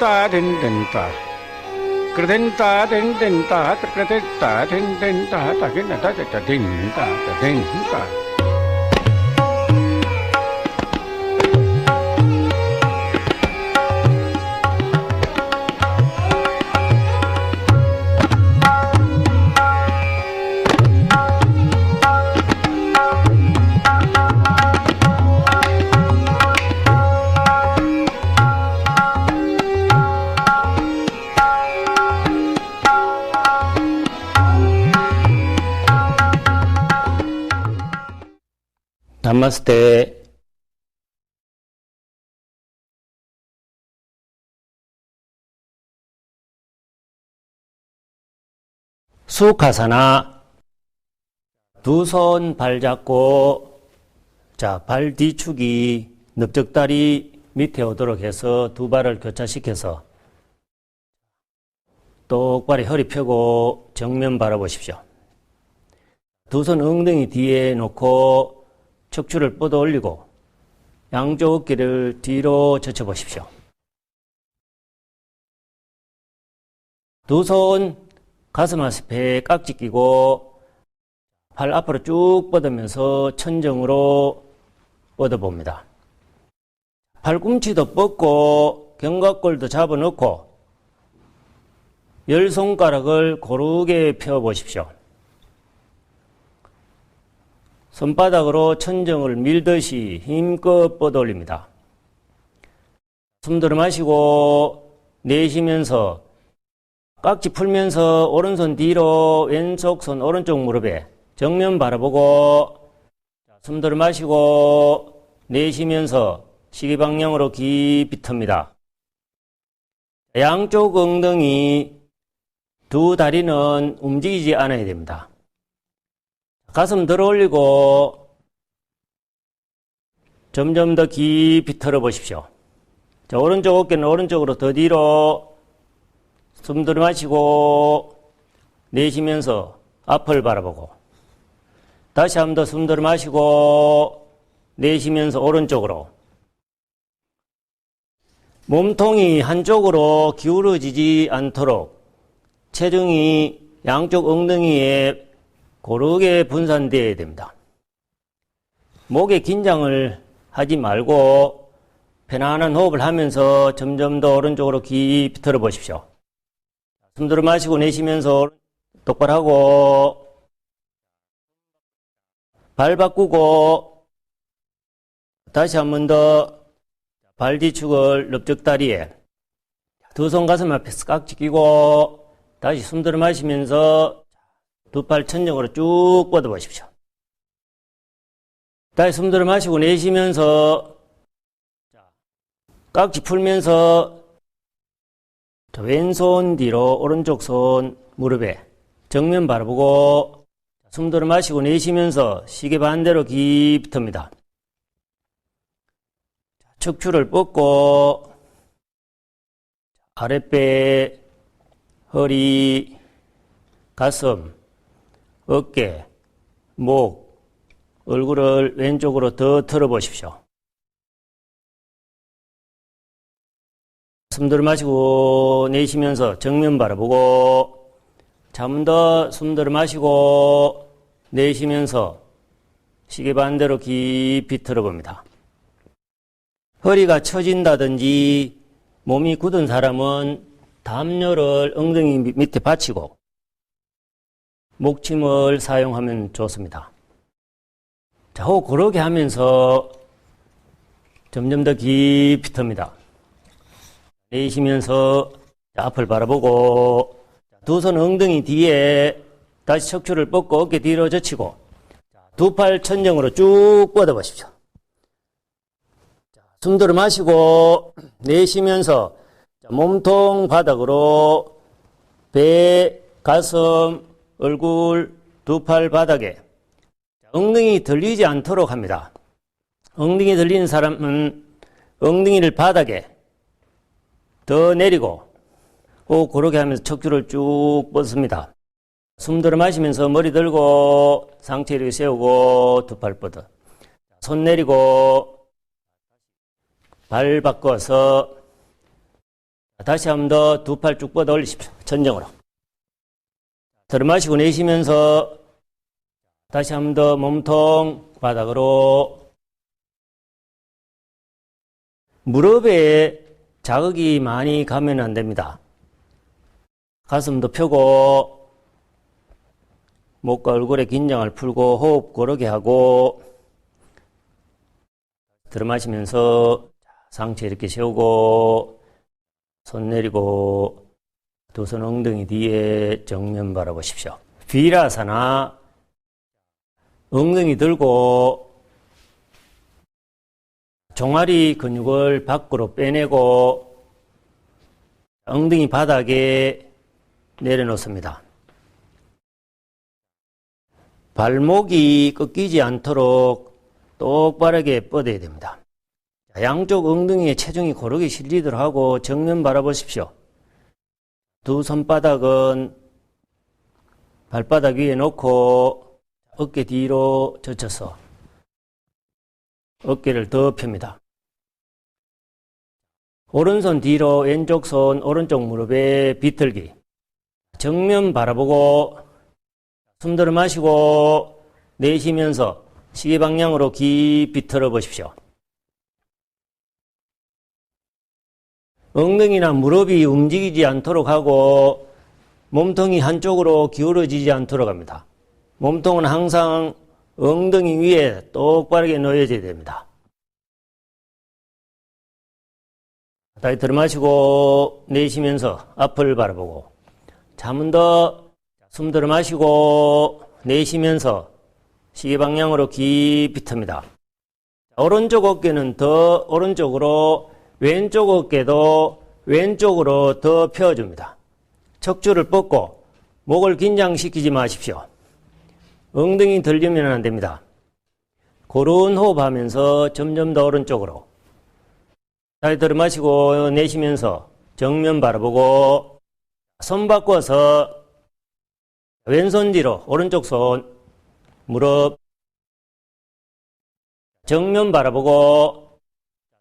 그den다 된된다 그den다 된된다 그den다 된된다 다긴다 다다 된다 나마스테 수카사나 두 손 발 잡고 자, 발 뒤축이 넓적다리 밑에 오도록 해서 두 발을 교차시켜서 똑바로 허리 펴고 정면 바라보십시오. 두 손 엉덩이 뒤에 놓고 척추를 뻗어 올리고 양쪽 어깨를 뒤로 젖혀 보십시오. 두 손 가슴 앞에 깍지 끼고 팔 앞으로 쭉 뻗으면서 천정으로 뻗어 봅니다. 팔꿈치도 뻗고 견갑골도 잡아놓고 열 손가락을 고르게 펴 보십시오. 손바닥으로 천정을 밀듯이 힘껏 뻗어 올립니다. 숨 들어 마시고 내쉬면서 깍지 풀면서 오른손 뒤로 왼쪽 손 오른쪽 무릎에 정면 바라보고 숨 들어 마시고 내쉬면서 시계 방향으로 깊이 틉니다. 양쪽 엉덩이 두 다리는 움직이지 않아야 됩니다. 가슴 들어 올리고 점점 더 깊이 털어 보십시오. 자, 오른쪽 어깨는 오른쪽으로 더 뒤로 숨 들어 마시고 내쉬면서 앞을 바라보고 다시 한 번 더 숨 들어 마시고 내쉬면서 오른쪽으로 몸통이 한쪽으로 기울어지지 않도록 체중이 양쪽 엉덩이에 고르게 분산되어야 됩니다. 목에 긴장을 하지 말고 편안한 호흡을 하면서 점점 더 오른쪽으로 깊이 들어보십시오. 숨 들어 마시고 내쉬면서 똑바로 하고 발 바꾸고 다시 한 번 더 발 뒤축을 넓적다리에 두 손 가슴 앞에 깍지 끼고 다시 숨 들어 마시면서 두 팔 천정으로 쭉 뻗어 보십시오. 다시 숨 들어 마시고 내쉬면서 깍지 풀면서 왼손 뒤로 오른쪽 손 무릎에 정면 바라보고 숨 들어 마시고 내쉬면서 시계 반대로 깊이 틉니다. 척추를 뻗고 아랫배, 허리, 가슴, 어깨, 목, 얼굴을 왼쪽으로 더 틀어 보십시오. 숨 들어 마시고 내쉬면서 정면 바라보고 잠 더 숨 들어 마시고 내쉬면서 시계 반대로 깊이 틀어봅니다. 허리가 처진다든지 몸이 굳은 사람은 담요를 엉덩이 밑에 받치고 목침을 사용하면 좋습니다. 자, 호흡 고르게 하면서 점점 더 깊이 틉니다. 내쉬면서 앞을 바라보고 두 손 엉덩이 뒤에 다시 척추를 뻗고 어깨 뒤로 젖히고 두 팔 천정으로 쭉 뻗어 보십시오. 숨 들어 마시고 내쉬면서 몸통 바닥으로 배, 가슴, 얼굴, 두 팔 바닥에 엉덩이 들리지 않도록 합니다. 엉덩이 들리는 사람은 엉덩이를 바닥에 더 내리고 호 고르게 하면서 척추를 쭉 뻗습니다. 숨 들어 마시면서 머리 들고 상체 이렇게 세우고 두 팔 뻗어. 손 내리고 발 바꿔서 다시 한 번 더 두 팔 쭉 뻗어 올리십시오. 천정으로. 들어 마시고 내쉬면서 다시 한 번 더 몸통 바닥으로 무릎에 자극이 많이 가면 안 됩니다. 가슴도 펴고 목과 얼굴의 긴장을 풀고 호흡 고르게 하고 들어 마시면서 상체 이렇게 세우고 손 내리고 두손 엉덩이 뒤에 정면 바라보십시오. 비라사나 엉덩이 들고 종아리 근육을 밖으로 빼내고 엉덩이 바닥에 내려놓습니다. 발목이 꺾이지 않도록 똑바르게 뻗어야 됩니다. 양쪽 엉덩이에 체중이 고르게 실리도록 하고 정면 바라보십시오. 두 손바닥은 발바닥 위에 놓고 어깨 뒤로 젖혀서 어깨를 더 펴니다. 오른손 뒤로 왼쪽 손 오른쪽 무릎에 비틀기. 정면 바라보고 숨 들어 마시고 내쉬면서 시계 방향으로 깊이 틀어 보십시오. 엉덩이나 무릎이 움직이지 않도록 하고 몸통이 한쪽으로 기울어지지 않도록 합니다. 몸통은 항상 엉덩이 위에 똑바르게 놓여져야 됩니다. 다시 들어마시고 내쉬면서 앞을 바라보고 잠은 더숨 들어 마시고 내쉬면서 시계 방향으로 깊이 틉니다. 오른쪽 어깨는 더 오른쪽으로 왼쪽 어깨도 왼쪽으로 더 펴줍니다. 척추를 뻗고 목을 긴장시키지 마십시오. 엉덩이 들리면 안 됩니다. 고른 호흡하면서 점점 더 오른쪽으로. 다시 들어 마시고 내쉬면서 정면 바라보고 손 바꿔서 왼손 뒤로 오른쪽 손 무릎 정면 바라보고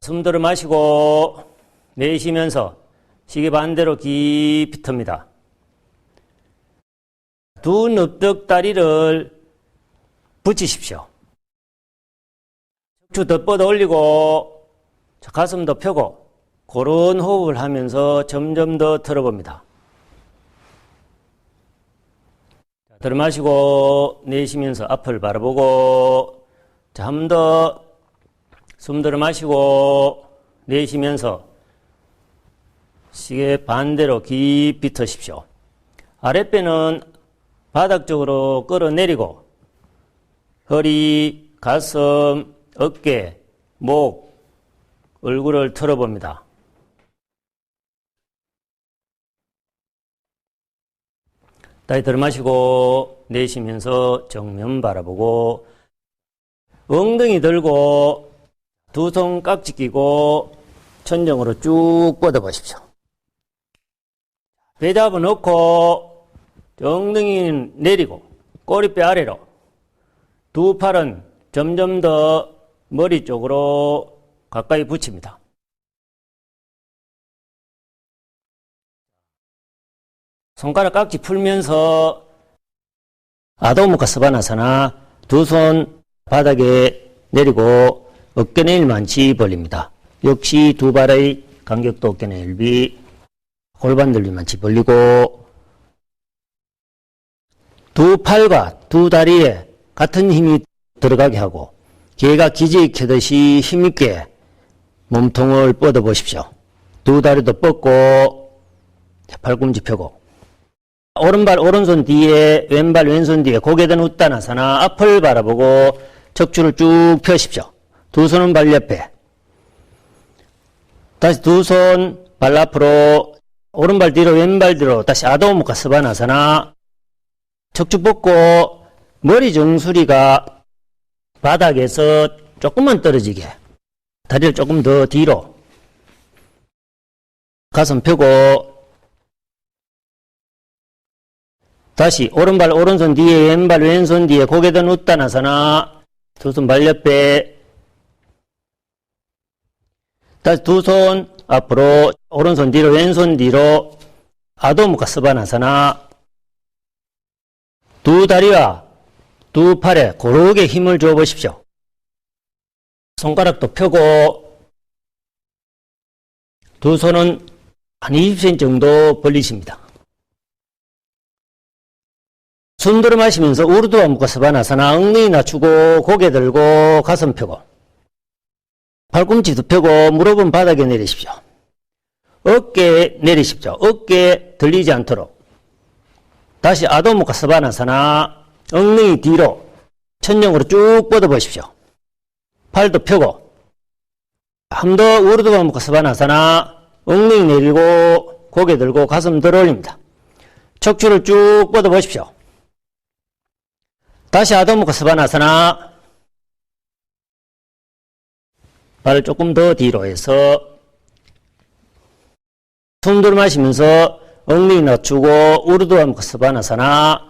숨 들어 마시고 내쉬면서 시계 반대로 깊이 틉니다. 두 넓적다리를 붙이십시오. 척추 더 뻗어 올리고 가슴 더 펴고 그런 호흡을 하면서 점점 더 틀어봅니다. 들어 마시고 내쉬면서 앞을 바라보고 자, 한번더 숨 들어 마시고 내쉬면서 시계 반대로 깊이 트십시오. 아랫배는 바닥 쪽으로 끌어내리고 허리, 가슴, 어깨, 목, 얼굴을 털어봅니다. 다시 들어 마시고 내쉬면서 정면 바라보고 엉덩이 들고 두 손 깍지 끼고 천정으로 쭉 뻗어 보십시오. 배 잡아 놓고 엉덩이 내리고 꼬리뼈 아래로 두 팔은 점점 더 머리 쪽으로 가까이 붙입니다. 손가락 깍지 풀면서 아도무카 스바나사나 두 손 바닥에 내리고 어깨 내일만치 벌립니다. 역시 두 발의 간격도 어깨 내일비 골반 들리만치 벌리고 두 팔과 두 다리에 같은 힘이 들어가게 하고 개가 기지 켜듯이 힘있게 몸통을 뻗어 보십시오. 두 다리도 뻗고 팔꿈치 펴고 오른발 오른손 뒤에 왼발 왼손 뒤에 고개 든 웃다나서나 앞을 바라보고 척추를 쭉 펴십시오. 두 손은 발 옆에. 다시 두 손 발 앞으로 오른발 뒤로 왼발 뒤로 다시 아도 무카 스바나사나 척추 뻗고 머리 정수리가 바닥에서 조금만 떨어지게 다리를 조금 더 뒤로 가슴 펴고 다시 오른발 오른손 뒤에 왼발 왼손 뒤에 고개 더 눕다 나서나 두 손 발 옆에 다시 두 손 앞으로 오른손 뒤로 왼손 뒤로 아도무카 스바나사나 두 다리와 두 팔에 고르게 힘을 줘 보십시오. 손가락도 펴고 두 손은 한 20cm 정도 벌리십니다. 숨 들어 마시면서 우르드와 무카스바나사나 엉덩이 낮추고 고개 들고 가슴 펴고 팔꿈치도 펴고 무릎은 바닥에 내리십시오. 어깨 내리십시오. 어깨 들리지 않도록 다시 아도무카 스바나사나 엉덩이 뒤로 천정으로 쭉 뻗어 보십시오. 팔도 펴고 한더 우르드와 무카 스바나사나 엉덩이 내리고 고개 들고 가슴 들어 올립니다. 척추를 쭉 뻗어 보십시오. 다시 아도무카 스바나사나 발을 조금 더 뒤로 해서 숨 들어 마시면서 엉덩이 낮추고 우르드암 스바나사나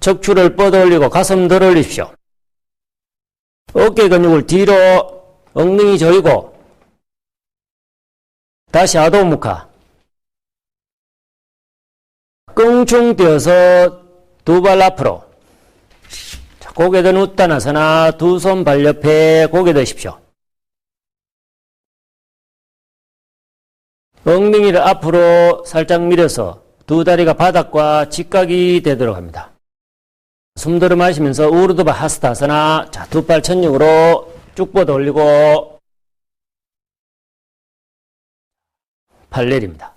척추를 뻗어 올리고 가슴 들어 올리십시오. 어깨 근육을 뒤로 엉덩이 조이고 다시 아도무카 끙충 뛰어서 두 발 앞으로. 자, 고개 든 웃다나 서나 두 손 발 옆에 고개 드십시오. 엉덩이를 앞으로 살짝 밀어서 두 다리가 바닥과 직각이 되도록 합니다. 숨 들어 마시면서 우르드바 하스타사나 자, 두 팔 천정으로 쭉 뻗어 올리고 팔 내립니다.